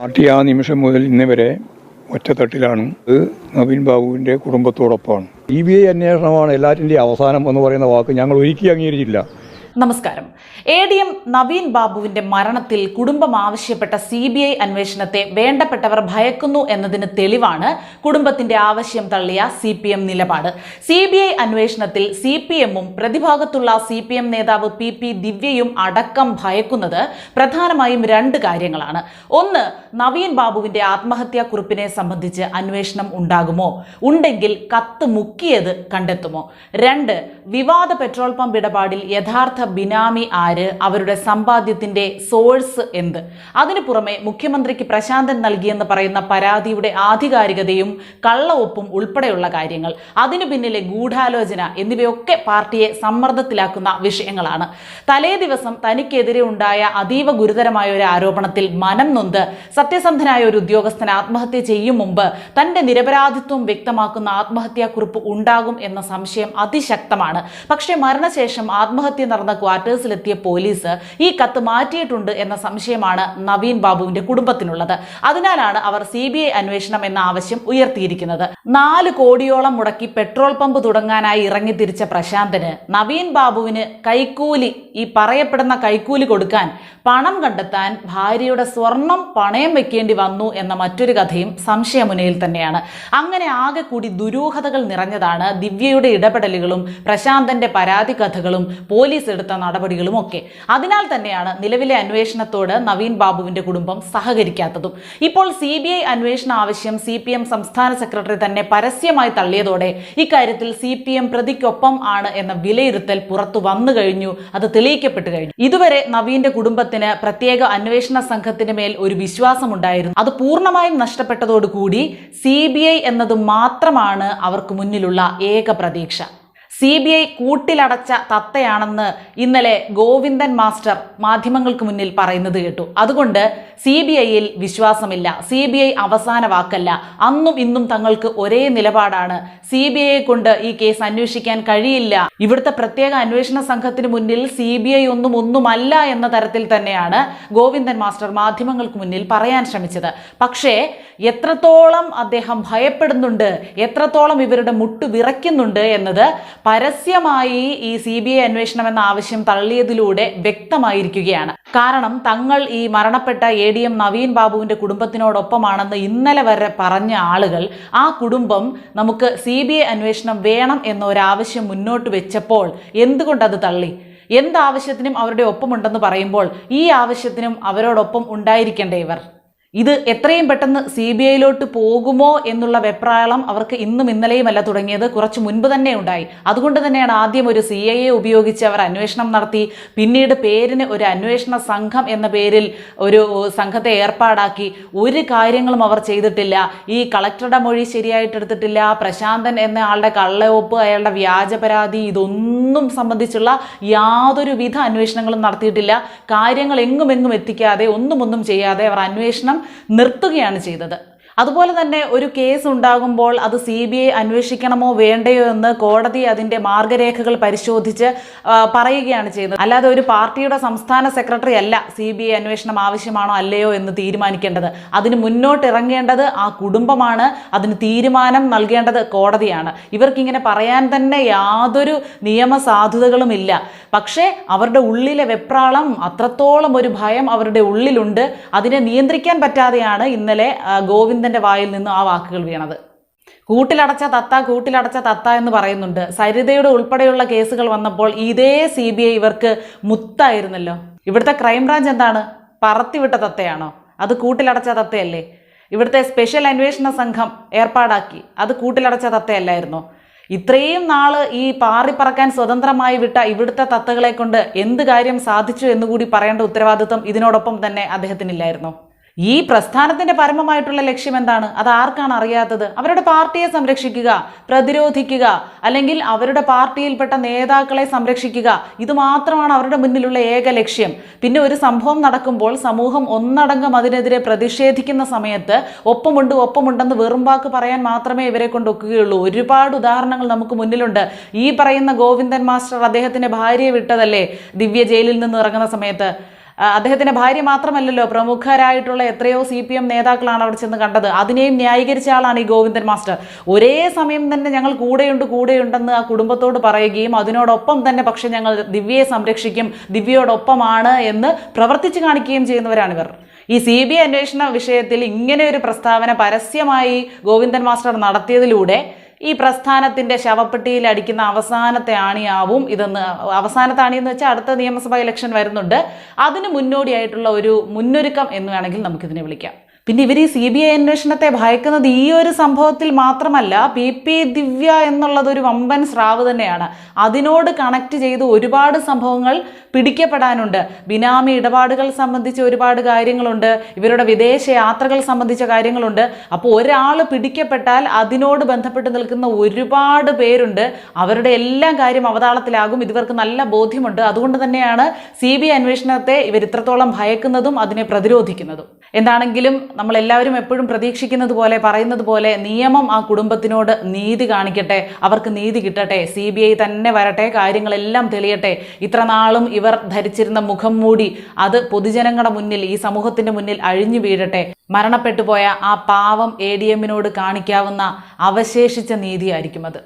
Party ആ നിമിഷം മുതൽ ഇന്ന് വരെ ഒറ്റത്തട്ടിലാണ്. ഇത് നവീൻ ബാബുവിന്റെ കുടുംബത്തോടൊപ്പമാണ്. സി ബി ഐ അന്വേഷണമാണ് എല്ലാറ്റിന്റെയും അവസാനം എന്ന് പറയുന്ന വാക്ക് ഞങ്ങൾ ഒരിക്കലും അംഗീകരിച്ചില്ല നമസ്കാരം. എ ഡി എം നവീൻ ബാബുവിന്റെ മരണത്തിൽ കുടുംബം ആവശ്യപ്പെട്ട സി ബി ഐ അന്വേഷണത്തെ വേണ്ടപ്പെട്ടവർ ഭയക്കുന്നു എന്നതിന് തെളിവാണ് കുടുംബത്തിന്റെ ആവശ്യം തള്ളിയ സി പി എം നിലപാട്. സി ബി ഐ അന്വേഷണത്തിൽ സി പി എമ്മും പ്രതിഭാഗത്തുള്ള സി പി എം നേതാവ് പി പി ദിവ്യയും അടക്കം ഭയക്കുന്നത് പ്രധാനമായും രണ്ട് കാര്യങ്ങളാണ്. ഒന്ന് നവീൻ ബാബുവിന്റെ ആത്മഹത്യാ കുറിപ്പിനെ സംബന്ധിച്ച് അന്വേഷണം ഉണ്ടാകുമോ? ഉണ്ടെങ്കിൽ കത്ത് മുക്കിയത് കണ്ടെത്തുമോ? രണ്ട് വിവാദ പെട്രോൾ പമ്പ് ഇടപാടിൽ യഥാർത്ഥ ബിനാമി ആര്? അവരുടെ സമ്പാദ്യത്തിന്റെ സോഴ്സ് എന്ത്? അതിനു പുറമെ മുഖ്യമന്ത്രിക്ക് പ്രശാന്തൻ നൽകിയെന്ന് പറയുന്ന പരാതിയുടെ ആധികാരികതയും കള്ളവൊപ്പും ഉൾപ്പെടെയുള്ള കാര്യങ്ങൾ. അതിനു പിന്നിലെ ഗൂഢാലോചന എന്നിവയൊക്കെ പാർട്ടിയെ സമ്മർദ്ദത്തിലാക്കുന്ന വിഷയങ്ങളാണ്. തലേ ദിവസം തനിക്കെതിരെ ഉണ്ടായ അതീവ ഗുരുതരമായ ഒരു ആരോപണത്തിൽ മനം നൊന്ത് സത്യസന്ധനായ ഒരു ഉദ്യോഗസ്ഥൻ ആത്മഹത്യ ചെയ്യും മുമ്പ് തന്റെ നിരപരാധിത്വം വ്യക്തമാക്കുന്ന ആത്മഹത്യാക്കുറിപ്പ് ഉണ്ടാകും എന്ന സംശയം അതിശക്തമാണ്. പക്ഷേ മരണശേഷം ആത്മഹത്യ നടന്ന ക്വാർട്ടേഴ്സിലെത്തിയ പോലീസ് ഈ കത്ത് മാറ്റിയിട്ടുണ്ട് എന്ന സംശയമാണ് നവീൻ ബാബുവിന്റെ കുടുംബത്തിനുള്ളത്. അതിനാലാണ് അവർ സി ബി ഐ അന്വേഷണം എന്ന ആവശ്യം ഉയർത്തിയിരിക്കുന്നത്. നാല് കോടിയോളം മുടക്കി പെട്രോൾ പമ്പ് തുടങ്ങാനായി ഇറങ്ങി തിരിച്ച പ്രശാന്തന് നവീൻ ബാബുവിന് കൈക്കൂലി ഈ പറയപ്പെടുന്ന കൈക്കൂലി കൊടുക്കാൻ പണം കണ്ടെത്താൻ ഭാര്യയുടെ സ്വർണം പണയം വെക്കേണ്ടി വന്നു എന്ന മറ്റൊരു കഥയും സംശയമുനയിൽ തന്നെയാണ്. അങ്ങനെ ആകെ കൂടി ദുരൂഹതകൾ നിറഞ്ഞതാണ് ദിവ്യയുടെ ഇടപെടലുകളും പ്രശാന്തന്റെ പരാതി കഥകളും പോലീസ് എടുത്ത നടപടികളും ഒക്കെ. അതിനാൽ തന്നെയാണ് നിലവിലെ അന്വേഷണത്തോട് നവീൻ ബാബുവിന്റെ കുടുംബം സഹകരിക്കാത്തതും. ഇപ്പോൾ സി ബി ഐ അന്വേഷണ ആവശ്യം സി പി എം സംസ്ഥാന സെക്രട്ടറി തന്നെ പരസ്യമായി തള്ളിയതോടെ ഇക്കാര്യത്തിൽ സി പി എം പ്രതിക്കൊപ്പം ആണ് എന്ന വിലയിരുത്തൽ പുറത്തു വന്നു കഴിഞ്ഞു. അത് തെളിയിക്കപ്പെട്ടു കഴിഞ്ഞു. ഇതുവരെ നവീന്റെ കുടുംബത്തിന് പ്രത്യേക അന്വേഷണ സംഘത്തിന് മേൽ ഒരു വിശ്വാസമുണ്ടായിരുന്നു. അത് പൂർണമായും നഷ്ടപ്പെട്ടതോടുകൂടി സി ബി ഐ എന്നത് മാത്രമാണ് അവർക്ക് മുന്നിലുള്ള ഏക പ്രതീക്ഷ. സി ബി ഐ കൂട്ടിലടച്ച തത്തയാണെന്ന് ഇന്നലെ ഗോവിന്ദൻ മാസ്റ്റർ മാധ്യമങ്ങൾക്ക് മുന്നിൽ പറയുന്നത് കേട്ടു. അതുകൊണ്ട് സി ബി ഐയിൽ വിശ്വാസമില്ല. സി ബി ഐ അവസാന വാക്കല്ല. അന്നും ഇന്നും തങ്ങൾക്ക് ഒരേ നിലപാടാണ്. സി ബി ഐയെ കൊണ്ട് ഈ കേസ് അന്വേഷിക്കാൻ കഴിയില്ല. ഇവിടുത്തെ പ്രത്യേക അന്വേഷണ സംഘത്തിന് മുന്നിൽ സി ബി ഐ ഒന്നും ഒന്നുമല്ല എന്ന തരത്തിൽ തന്നെയാണ് ഗോവിന്ദൻ മാസ്റ്റർ മാധ്യമങ്ങൾക്ക് മുന്നിൽ പറയാൻ ശ്രമിച്ചത്. പക്ഷേ എത്രത്തോളം അദ്ദേഹം ഭയപ്പെടുന്നുണ്ട് എത്രത്തോളം ഇവരുടെ മുട്ടു വിറയ്ക്കുന്നുണ്ട് എന്നത് പരസ്യമായി ഈ സി ബി ഐ അന്വേഷണം എന്ന ആവശ്യം തള്ളിയതിലൂടെ വ്യക്തമായിരിക്കുകയാണ്. കാരണം തങ്ങൾ ഈ മരണപ്പെട്ട എ ഡി എം നവീൻ ബാബുവിന്റെ കുടുംബത്തിനോടൊപ്പമാണെന്ന് ഇന്നലെ വരെ പറഞ്ഞ ആളുകൾ ആ കുടുംബം നമുക്ക് സി ബി ഐ അന്വേഷണം വേണം എന്നൊരാവശ്യം മുന്നോട്ട് വെച്ചപ്പോൾ എന്തുകൊണ്ടത് തള്ളി? എന്താവശ്യത്തിനും അവരുടെ ഒപ്പമുണ്ടെന്ന് പറയുമ്പോൾ ഈ ആവശ്യത്തിനും അവരോടൊപ്പം ഉണ്ടായിരിക്കേണ്ടേ ഇവർ? ഇത് എത്രയും പെട്ടെന്ന് സി ബി ഐയിലോട്ട് പോകുമോ എന്നുള്ള വെപ്രാളം അവർക്ക് ഇന്നും ഇന്നലെയുമല്ല തുടങ്ങിയത്. കുറച്ച് മുൻപ് തന്നെ ഉണ്ടായി. അതുകൊണ്ട് തന്നെയാണ് ആദ്യം ഒരു സി ഐ എ ഉപയോഗിച്ച് അവർ അന്വേഷണം നടത്തി. പിന്നീട് പേരിന് ഒരു അന്വേഷണ സംഘം എന്ന പേരിൽ ഒരു സംഘത്തെ ഏർപ്പാടാക്കി. ഒരു കാര്യങ്ങളും അവർ ചെയ്തിട്ടില്ല. ഈ കളക്ടറുടെ മൊഴി ശരിയായിട്ടെടുത്തിട്ടില്ല പ്രശാന്തൻ എന്ന ആളുടെ കള്ളവൊപ്പ് അയാളുടെ വ്യാജ പരാതി ഇതൊന്നും സംബന്ധിച്ചുള്ള യാതൊരുവിധ അന്വേഷണങ്ങളും നടത്തിയിട്ടില്ല. കാര്യങ്ങൾ എങ്ങും എങ്ങും എത്തിക്കാതെ ഒന്നും ഒന്നും ചെയ്യാതെ അവർ അന്വേഷണം നിർത്തുകയാണ് ചെയ്തത്. അതുപോലെ തന്നെ ഒരു കേസ് ഉണ്ടാകുമ്പോൾ അത് സി ബി ഐ അന്വേഷിക്കണമോ വേണ്ടയോ എന്ന് കോടതി അതിന്റെ മാർഗരേഖകൾ പരിശോധിച്ച് പറയുകയാണ് ചെയ്യുന്നത്. അല്ലാതെ ഒരു പാർട്ടിയുടെ സംസ്ഥാന സെക്രട്ടറി അല്ല സി ബി ഐ അന്വേഷണം ആവശ്യമാണോ അല്ലയോ എന്ന് തീരുമാനിക്കേണ്ടത്. അതിന് മുന്നോട്ടിറങ്ങേണ്ടത് ആ കുടുംബമാണ്. അതിന് തീരുമാനം നൽകേണ്ടത് കോടതിയാണ്. ഇവർക്കിങ്ങനെ പറയാൻ തന്നെ യാതൊരു നിയമസാധുതകളും ഇല്ല പക്ഷേ അവരുടെ ഉള്ളിലെ വെപ്രാളം അത്രത്തോളം ഒരു ഭയം അവരുടെ ഉള്ളിലുണ്ട്. അതിനെ നിയന്ത്രിക്കാൻ പറ്റാതെയാണ് ഇന്നലെ ആ, ഗോവിന്ദന്റെ വായിൽ നിന്ന് ആ വാക്കുകൾ വീണത്. കൂട്ടിലടച്ച തത്ത കൂട്ടിലടച്ച തത്ത എന്ന് പറയുന്നുണ്ട്. സരിതയുടെ ഉൾപ്പെടെയുള്ള കേസുകൾ വന്നപ്പോൾ ഇതേ സി ബി ഐ ഇവർക്ക് മുത്തായിരുന്നല്ലോ. ഇവിടുത്തെ ക്രൈംബ്രാഞ്ച് എന്താണ്? പറത്തിവിട്ട തത്തയാണോ? അത് കൂട്ടിലടച്ച തത്തയല്ലേ? ഇവിടുത്തെ സ്പെഷ്യൽ അന്വേഷണ സംഘം ഏർപ്പാടാക്കി. അത് കൂട്ടിലടച്ച തത്തയല്ലായിരുന്നോ? ഇത്രയും നാൾ ഈ പാറിപ്പറക്കാൻ സ്വതന്ത്രമായി വിട്ട ഇവിടുത്തെ തത്തകളെ കൊണ്ട് എന്ത് കാര്യം സാധിച്ചു എന്നുകൂടി പറയേണ്ട ഉത്തരവാദിത്വം ഇതിനോടൊപ്പം തന്നെ അദ്ദേഹത്തിനില്ലായിരുന്നോ? ഈ പ്രസ്ഥാനത്തിന്റെ പരമമായിട്ടുള്ള ലക്ഷ്യം എന്താണ്? അത് ആർക്കാണ് അറിയാത്തത്? അവരുടെ പാർട്ടിയെ സംരക്ഷിക്കുക പ്രതിരോധിക്കുക അല്ലെങ്കിൽ അവരുടെ പാർട്ടിയിൽപ്പെട്ട നേതാക്കളെ സംരക്ഷിക്കുക. ഇത് മാത്രമാണ് അവരുടെ മുന്നിലുള്ള ഏക ലക്ഷ്യം. പിന്നെ ഒരു സംഭവം നടക്കുമ്പോൾ സമൂഹം ഒന്നടങ്കം അതിനെതിരെ പ്രതിഷേധിക്കുന്ന സമയത്ത് ഒപ്പമുണ്ട് ഒപ്പമുണ്ടെന്ന് വെറും വാക്ക് പറയാൻ മാത്രമേ ഇവരെ കൊണ്ട് ഒക്കുകയുള്ളൂ. ഒരുപാട് ഉദാഹരണങ്ങൾ നമുക്ക് മുന്നിലുണ്ട്. ഈ പറയുന്ന ഗോവിന്ദൻ മാസ്റ്റർ അദ്ദേഹത്തിന്റെ ഭാര്യയെ വിട്ടതല്ലേ ദിവ്യ ജയിലിൽ നിന്ന് ഇറങ്ങുന്ന സമയത്ത്? അദ്ദേഹത്തിന്റെ ഭാര്യ മാത്രമല്ലല്ലോ പ്രമുഖരായിട്ടുള്ള എത്രയോ സി പി എം നേതാക്കളാണ് അവിടെ ചെന്ന് കണ്ടത്. അതിനെയും ന്യായീകരിച്ച ആളാണ് ഈ ഗോവിന്ദൻ മാസ്റ്റർ. ഒരേ സമയം തന്നെ ഞങ്ങൾ കൂടെയുണ്ട് കൂടെയുണ്ടെന്ന് ആ കുടുംബത്തോട് പറയുകയും അതിനോടൊപ്പം തന്നെ പക്ഷെ ഞങ്ങൾ ദിവ്യയെ സംരക്ഷിക്കും ദിവ്യയോടൊപ്പമാണ് എന്ന് പ്രവർത്തിച്ചു കാണിക്കുകയും ചെയ്യുന്നവരാണിവർ ഈ സി ബി ഐ അന്വേഷണ വിഷയത്തിൽ ഇങ്ങനെ ഒരു പ്രസ്താവന പരസ്യമായി ഗോവിന്ദൻ മാസ്റ്റർ നടത്തിയതിലൂടെ ഈ പ്രസ്ഥാനത്തിന്റെ ശവപ്പെട്ടിയിൽ അടിക്കുന്ന അവസാനത്തെ ആണിയാവും ഇതെന്ന് അവസാനത്തെ ആണിയെന്ന് വെച്ചാൽ അടുത്ത നിയമസഭാ ഇലക്ഷൻ വരുന്നുണ്ട്. അതിന് മുന്നോടിയായിട്ടുള്ള ഒരു മുന്നൊരുക്കം എന്ന് വേണമെങ്കിൽ നമുക്കിതിനെ വിളിക്കാം. പിന്നെ ഇവർ ഈ സി ബി ഐ അന്വേഷണത്തെ ഭയക്കുന്നത് ഈ ഒരു സംഭവത്തിൽ മാത്രമല്ല പി പി ദിവ്യ എന്നുള്ളത് ഒരു വമ്പൻ സ്രാവ് തന്നെയാണ്. അതിനോട് കണക്ട് ചെയ്ത് ഒരുപാട് സംഭവങ്ങൾ പിടിക്കപ്പെടാനുണ്ട്. ബിനാമി ഇടപാടുകൾ സംബന്ധിച്ച് ഒരുപാട് കാര്യങ്ങളുണ്ട്. ഇവരുടെ വിദേശ യാത്രകൾ സംബന്ധിച്ച കാര്യങ്ങളുണ്ട്. അപ്പോൾ ഒരാൾ പിടിക്കപ്പെട്ടാൽ അതിനോട് ബന്ധപ്പെട്ട് നിൽക്കുന്ന ഒരുപാട് പേരുണ്ട്. അവരുടെ എല്ലാ കാര്യം അവതാളത്തിലാകും. ഇതുവർക്ക് നല്ല ബോധ്യമുണ്ട്. അതുകൊണ്ട് തന്നെയാണ് സി ബി ഐ അന്വേഷണത്തെ ഇവർ ഇത്രത്തോളം ഭയക്കുന്നതും അതിനെ പ്രതിരോധിക്കുന്നതും. എന്താണെങ്കിലും നമ്മൾ എല്ലാവരും എപ്പോഴും പ്രതീക്ഷിക്കുന്നത് പോലെ പറയുന്നത് പോലെ നിയമം ആ കുടുംബത്തിനോട് നീതി കാണിക്കട്ടെ അവർക്ക് നീതി കിട്ടട്ടെ സി ബി ഐ തന്നെ വരട്ടെ കാര്യങ്ങളെല്ലാം തെളിയട്ടെ. ഇത്ര നാളും ഇവർ ധരിച്ചിരുന്ന മുഖം മൂടി അത് പൊതുജനങ്ങളുടെ മുന്നിൽ ഈ സമൂഹത്തിന്റെ മുന്നിൽ അഴിഞ്ഞു വീഴട്ടെ. മരണപ്പെട്ടുപോയ ആ പാവം എ ഡി എമ്മിനോട് കാണിക്കാവുന്ന അവശേഷിച്ച നീതിയായിരിക്കും അത്.